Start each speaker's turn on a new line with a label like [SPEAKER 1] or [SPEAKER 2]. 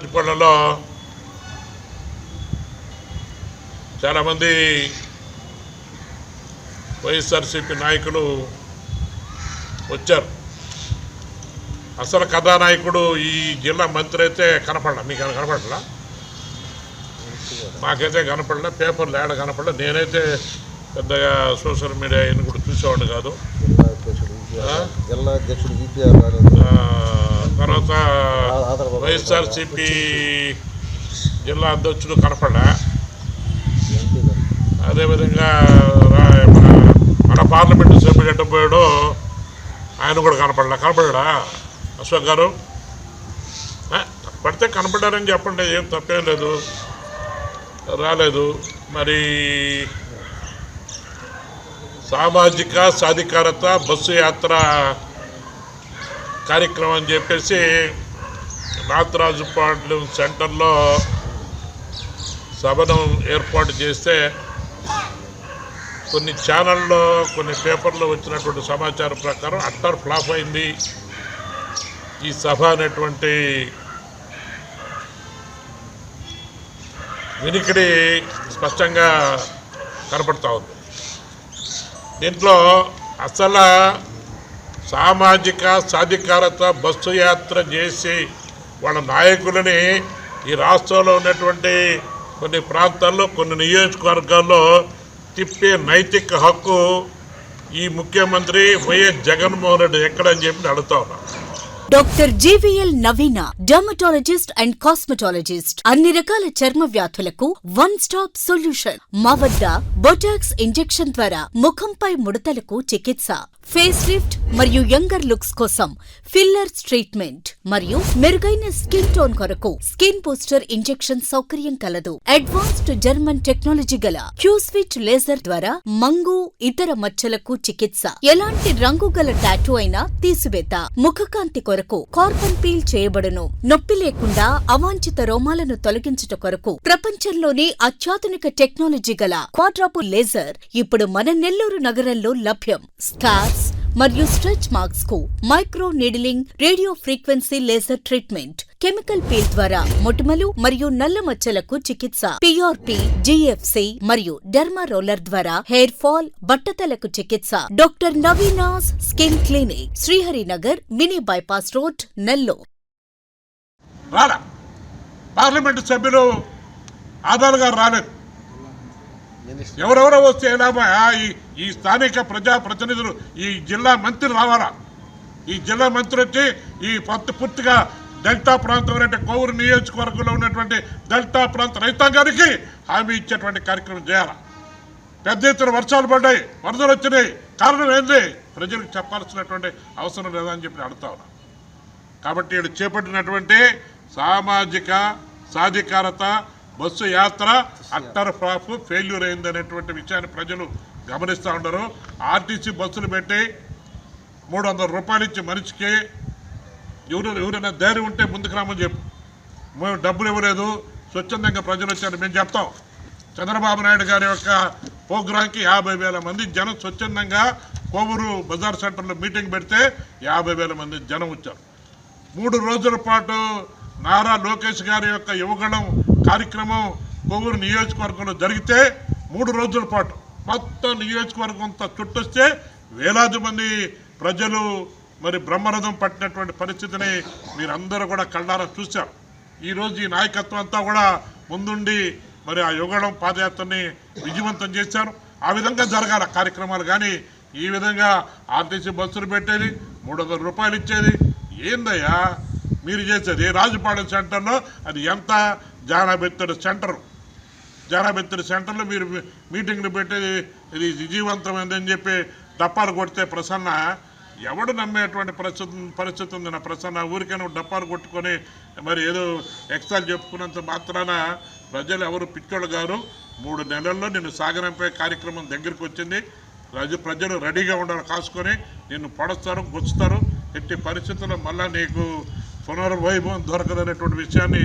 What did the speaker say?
[SPEAKER 1] రాజపాళ్ళలో చాలామంది వైఎస్ఆర్సీపీ నాయకులు వచ్చారు. అసలు కథానాయకుడు ఈ జిల్లా మంత్రి అయితే కనపడలా? మీకు కనపడలా? మాకైతే కనపడలే పేపర్లు ఏడ కనపడలే? నేనైతే పెద్దగా సోషల్ మీడియా కూడా చూసేవాడిని కాదు.
[SPEAKER 2] జిల్లా అధ్యక్షుడు
[SPEAKER 1] తర్వాత వైఎస్ఆర్సీపీ జిల్లా అధ్యక్షుడు
[SPEAKER 2] గారు.
[SPEAKER 1] అదేవిధంగా మన పార్లమెంటు సభ్యుడు ఎట్ట పోయాడో ఆయన కూడా కనపడలే. కనపడా అశోక్ గారు? పడితే కనపడారని చెప్పండి. ఏం తప్పేం లేదు. రాలేదు. మరి సామాజిక సాధికారత బస్సు యాత్ర కార్యక్రమం అని చెప్పేసి నాథరాజుపాలెం సెంటర్లో సభను ఏర్పాటు చేస్తే కొన్ని ఛానల్లో కొన్ని పేపర్లో వచ్చినటువంటి సమాచారం ప్రకారం అట్టర్ ఫ్లాప్ అయింది. ఈ సభ అనేటువంటి వినికిడి స్పష్టంగా కనపడతా ఉంది. దీంట్లో అసలు సామాజిక సాధికారత బస్సు యాత్ర చేసి వాళ్ళ నాయకులని ఈ రాష్ట్రంలో ఉన్నటువంటి కొన్ని ప్రాంతాల్లో కొన్ని నియోజకవర్గాల్లో తిప్పే నైతిక హక్కు ఈ ముఖ్యమంత్రి వైఎస్ జగన్మోహన్ రెడ్డి ఎక్కడని చెప్పి అడుగుతా ఉన్నా.
[SPEAKER 3] Doctor JVL Naveena dermatologist and cosmetologist. అన్ని రకాల చర్మ వ్యాధులకు వన్ స్టాప్ సొల్యూషన్. మా వద్ద బొటాక్స్ ఇంజెక్షన్ ద్వారా ముఖంపై ముడతలకు చికిత్స ఫేస్ లిఫ్ట్ మరియు యంగర్ లుక్స్ కోసం ఫిల్లర్స్ ట్రీట్మెంట్ మరియు మెరుగైన స్కిన్ టోన్ కొరకు స్కిన్ బూస్టర్ ఇంజెక్షన్ సౌకర్యం కలదు. అడ్వాన్స్డ్ జర్మన్ టెక్నాలజీ గల క్యూ స్విచ్ లేజర్ ద్వారా మంగు ఇతర మచ్చలకు చికిత్స. ఎలాంటి రంగు గల టాటూ అయినా తీసివేత. ముఖకాంతి కొరకు కార్బన్ పీల్ చేయబడును. నొప్పి లేకుండా అవాంఛిత రోమాలను తొలగించుట కొరకు ప్రపంచంలోనే అత్యాధునిక టెక్నాలజీ గల దాదాపు లేజర్ ఇప్పుడు మన నెల్లూరు నగరంలో లభ్యం. స్కార్స్ మరియు stretch మార్క్స్కు micro needling radio frequency laser treatment. Chemical peel ద్వారా మొటిమలు మరియు నల్ల మచ్చలకు చికిత్స. పిఆర్పి జిఎఫ్సి మరియు డెర్మా రోలర్ ద్వారా హెయిర్ ఫాల్ బట్టతలకు చికిత్స. Doctor Naveena's skin clinic Sriharinagar mini bypass road Nellore.
[SPEAKER 1] రాలా. పార్లమెంటు సభ్యులు ఆధార్ గారు రాలేదు. ఎవరెవరో వస్తే ఎలా ఈ- ఈ స్థానిక ప్రజా ప్రతినిధులు ఈ జిల్లా మంత్రి రావాలా? ఈ జిల్లా మంత్రి వచ్చి ఈ పొత్తు పూర్తిగా డెల్టా ప్రాంతం అంటే కోవూరు నియోజకవర్గంలో ఉన్నటువంటి డెల్టా ప్రాంత రైతాంగానికి హామీ ఇచ్చేటువంటి కార్యక్రమం చేయాలి? పెద్ద ఎత్తున వర్షాలు పడ్డాయి వరదలు వచ్చినాయి. కారణం ఏంది? ప్రజలకు చెప్పాల్సినటువంటి అవసరం లేదని చెప్పి అడుగుతా ఉన్నా. కాబట్టి ఈడు చేపట్టినటువంటి సామాజిక సాధికారత బస్సు యాత్ర అట్టర్ ఫ్లాప్ ఫెయిల్యూర్ అయిందనేటువంటి విషయాన్ని ప్రజలు గమనిస్తూ ఉండరు. ఆర్టీసీ బస్సులు పెట్టి మూడు వందల రూపాయలు ఇచ్చి మనిషికి ఎవరు ఎవరైనా ధైర్యం ఉంటే ముందుకు రామని చెప్పు. మేము డబ్బులు ఇవ్వలేదు. స్వచ్ఛందంగా ప్రజలు వచ్చారు. మేము చెప్తాం. చంద్రబాబు నాయుడు గారి యొక్క ప్రోగ్రాంకి యాభై వేల మంది జనం స్వచ్ఛందంగా కోవూరు బజార్ సెంటర్లో మీటింగ్ పెడితే యాభై వేల మంది జనం వచ్చారు. మూడు రోజుల పాటు నారా లోకేష్ గారి యొక్క యువగణం కార్యక్రమం కొవ్వూరు నియోజకవర్గంలో జరిగితే మూడు రోజుల పాటు మొత్తం నియోజకవర్గం అంతా చుట్టొస్తే వేలాది మంది ప్రజలు మరి బ్రహ్మరథం పట్టినటువంటి పరిస్థితిని మీరందరూ కూడా కళ్ళారా చూశారు. ఈరోజు ఈ నాయకత్వం అంతా కూడా ముందుండి మరి ఆ యుగళం పాదయాత్రని విజయవంతం చేశారు. ఆ విధంగా జరగాల కార్యక్రమాలు కానీ ఈ విధంగా ఆర్టీసీ బస్సులు పెట్టేది మూడు రూపాయలు ఇచ్చేది. ఏందయ్యా? మీరు చేసేది రాజుపాడు సెంటర్లో? అది ఎంత? జానాబెత్తడి సెంటర్. జానాబెత్తడి సెంటర్లో మీరు మీటింగ్లు పెట్టేది ఇది విజయవంతమైందని చెప్పి డప్పాలు కొడితే ప్రసన్న ఎవడు నమ్మేటువంటి పరిస్థితి పరిస్థితి ఉంది నా ప్రసన్న? ఊరికే నువ్వు డప్పాలు కొట్టుకొని మరి ఏదో ఎక్స్ట్రా చెప్పుకున్నంత మాత్రాన ప్రజలు ఎవరు పిచ్చోళ్ళు గారు మూడు నెలల్లో నిన్ను సాగనంపే కార్యక్రమం దగ్గరికి వచ్చింది. ప్రజ ప్రజలు రెడీగా ఉండాలి కాసుకొని నిన్ను పడస్తారు గుచ్చుతారు. ఎట్టి పరిస్థితుల్లో మళ్ళీ నీకు పునర్వైభవం దొరకదనేటువంటి విషయాన్ని